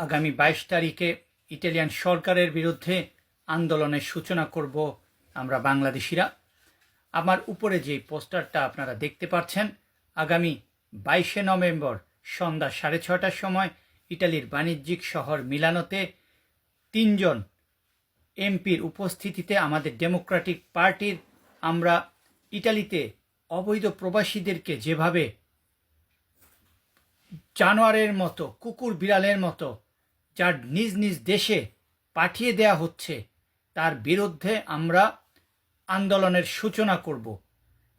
আগামী বাইশ তারিখে ইটালিয়ান সরকারের বিরুদ্ধে আন্দোলনের সূচনা করব আমরা বাংলাদেশিরা। আমার উপরে যে পোস্টারটা আপনারা দেখতে পাচ্ছেন, আগামী বাইশে নভেম্বর সন্ধ্যা সাড়ে ছটার সময় ইটালির বাণিজ্যিক শহর মিলানোতে তিনজন এমপির উপস্থিতিতে আমাদের ডেমোক্রেটিক পার্টির আমরা ইটালিতে অবৈধ প্রবাসীদেরকে যেভাবে জানোয়ারের মতো, কুকুর বিড়ালের মতো যার নিজ নিজ দেশে পাঠিয়ে দেয়া হচ্ছে, তার বিরুদ্ধে আমরা আন্দোলনের সূচনা করব।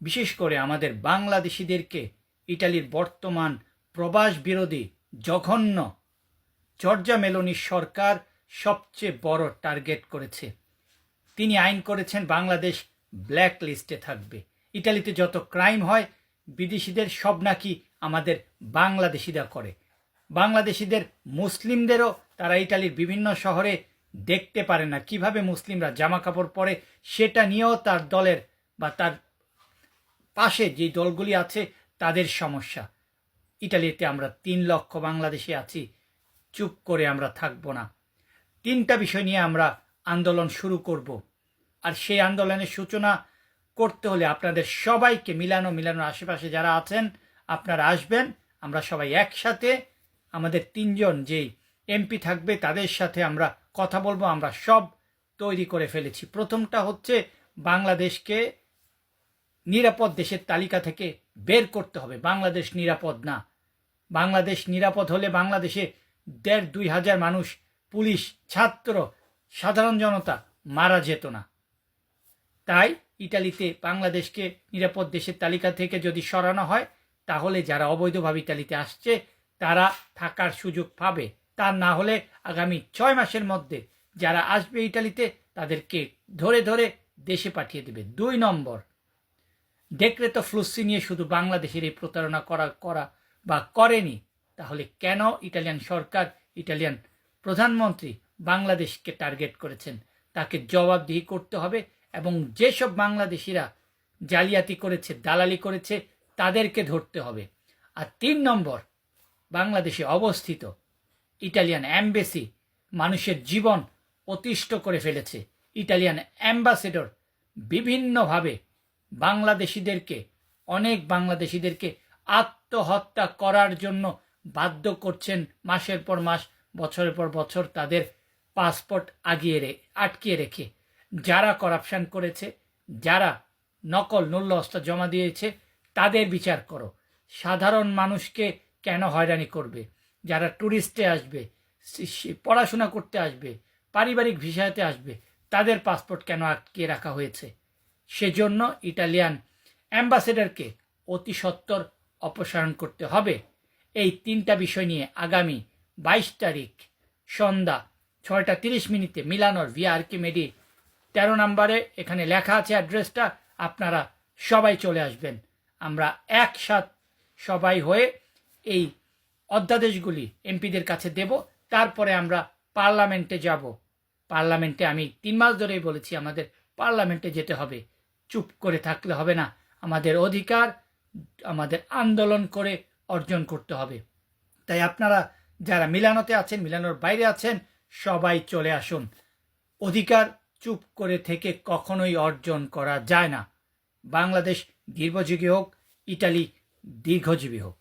বিশেষ করে আমাদের বাংলাদেশিদেরকে ইটালির বর্তমান প্রবাস বিরোধী জঘন্য জর্জা মেলোনি সরকার সবচেয়ে বড় টার্গেট করেছে। তিনি আইন করেছেন বাংলাদেশ ব্ল্যাক লিস্টে থাকবে। ইটালিতে যত ক্রাইম হয়, বিদেশিদের সব নাকি আমাদের বাংলাদেশিরা করে। বাংলাদেশিদের, মুসলিমদেরও তারা ইটালির বিভিন্ন শহরে দেখতে পারে না। কীভাবে মুসলিমরা জামা কাপড় পরে, সেটা নিয়েও তার দলের বা তার পাশে যে দলগুলি আছে, তাদের সমস্যা। ইটালিতে আমরা তিন লক্ষ বাংলাদেশি আছি, চুপ করে আমরা থাকব না। তিনটা বিষয় নিয়ে আমরা আন্দোলন শুরু করব। আর সেই আন্দোলনের সূচনা করতে হলে আপনাদের সবাইকে মিলানো মিলানোর আশেপাশে যারা আছেন, আপনারা আসবেন, আমরা সবাই একসাথে আমাদের তিনজন যেই এমপি থাকবে, তাদের সাথে আমরা কথা বলব। আমরা সব তৈরি করে ফেলেছি। প্রথমটা হচ্ছে বাংলাদেশকে নিরাপদ দেশের তালিকা থেকে বের করতে হবে। বাংলাদেশ নিরাপদ না। বাংলাদেশ নিরাপদ হলে বাংলাদেশে দেড় দুই হাজার মানুষ, পুলিশ, ছাত্র, সাধারণ জনতা মারা যেত না। তাই ইটালিতে বাংলাদেশকে নিরাপদ দেশের তালিকা থেকে যদি সরানো হয়, তাহলে যারা অবৈধভাবে ইটালিতে আসছে তারা থাকার সুযোগ পাবে। তা না হলে আগামী ছয় মাসের মধ্যে যারা আসবে ইটালিতে, তাদেরকে ধরে ধরে দেশে পাঠিয়ে দেবে। দুই নম্বর ডেক্রেতো ফ্লুসি নিয়ে শুধু বাংলাদেশের এই প্রতারণা করা করা বা করেনি। তাহলে কেন ইটালিয়ান সরকার, ইটালিয়ান প্রধানমন্ত্রী বাংলাদেশকে টার্গেট করেছেন? তাকে জবাবদিহি করতে হবে এবং যেসব বাংলাদেশিরা জালিয়াতি করেছে, দালালি করেছে, তাদেরকে ধরতে হবে। আর তিন নম্বর বাংলাদেশে অবস্থিত ইটালিয়ান অ্যাম্বাসি মানুষের জীবন অতিষ্ঠ করে ফেলেছে। ইটালিয়ান অ্যাম্বাসেডর বিভিন্নভাবে বাংলাদেশিদেরকে, অনেক বাংলাদেশিদেরকে আত্মহত্যা করার জন্য বাধ্য করছেন মাসের পর মাস, বছরের পর বছর তাদের পাসপোর্ট আগিয়ে রে, আটকিয়ে রেখে। যারা করাপশন করেছে, যারা নকল নূল্য অস্ত্র জমা দিয়েছে, তাদের বিচার করো। সাধারণ মানুষকে কেন হয়রানি করবে? যারা ট্যুরিস্টে আসবে পড়াশোনা করতে আসবে, পারিবারিক ভিসাতে আসবে, তাদের পাসপোর্ট কেন আটকে রাখা হয়েছে? সেজন্য ইটালিয়ান অ্যাম্বাসেডারকে অতি সত্বর অপসারণ করতে হবে। এই তিনটা বিষয় নিয়ে আগামী বাইশ তারিখ সন্ধ্যা ছয়টা তিরিশ মিনিটে মিলানোর ভিআরকে মেডি তেরো নম্বরে এখানে লেখা আছে অ্যাড্রেসটা। আপনারা সবাই চলে আসবেন। আমরা একসাথ সবাই হয়ে এই অধ্যাদেশগুলি এমপিদের কাছে দেব, তারপরে আমরা পার্লামেন্টে যাব। পার্লামেন্টে আমি তিন মাস ধরেই বলেছি, আমাদের পার্লামেন্টে যেতে হবে। চুপ করে থাকলে হবে না। আমাদের অধিকার, আমাদের আন্দোলন করে অর্জন করতে হবে। তাই আপনারা যারা মিলানোতে আছেন, মিলানোর বাইরে আছেন, সবাই চলে আসুন। অধিকার চুপ করে থেকে কখনোই অর্জন করা যায় না। বাংলাদেশ দীর্ঘজীবী হোক, ইটালি দীর্ঘজীবী হোক।